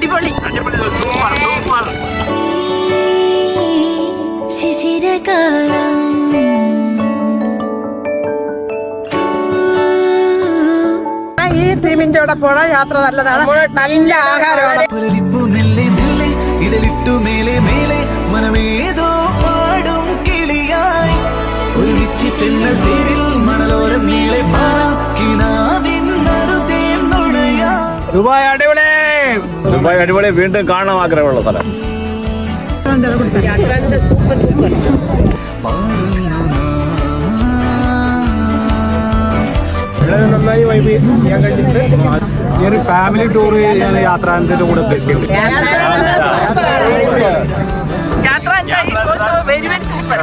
അടിപൊളി. Super super. ശിശിരകാലം. ഈ ടീമിന്റെ കൂടെ പോണ യാത്ര നല്ലതാണ്. നല്ല ആഹാരമാണ്. ഇതിലിട്ടു മേലെ മേലെ മനമേതോ പാടും കിളിയായി. ഒരുമിച്ച് തെന്നൽ തേരിൽ മണലോരം നീളെ പാറാം കിണാവിന്നറുതേൻ നുണയാ. ദുബായ് അടിപൊളി. ദുബായ് അടിപൊളി വീണ്ടും കാണാൻ ആഗ്രഹമുള്ള സ്ഥലം. വളരെ നന്നായി വൈബ് ഞാൻ കണ്ടിട്ട് ഈ ഒരു ഫാമിലി ടൂർ ഞാൻ യാത്രാന്തത്തിന്റെ കൂടെ ഉദ്ദേശിക്കുന്നത് യാത്ര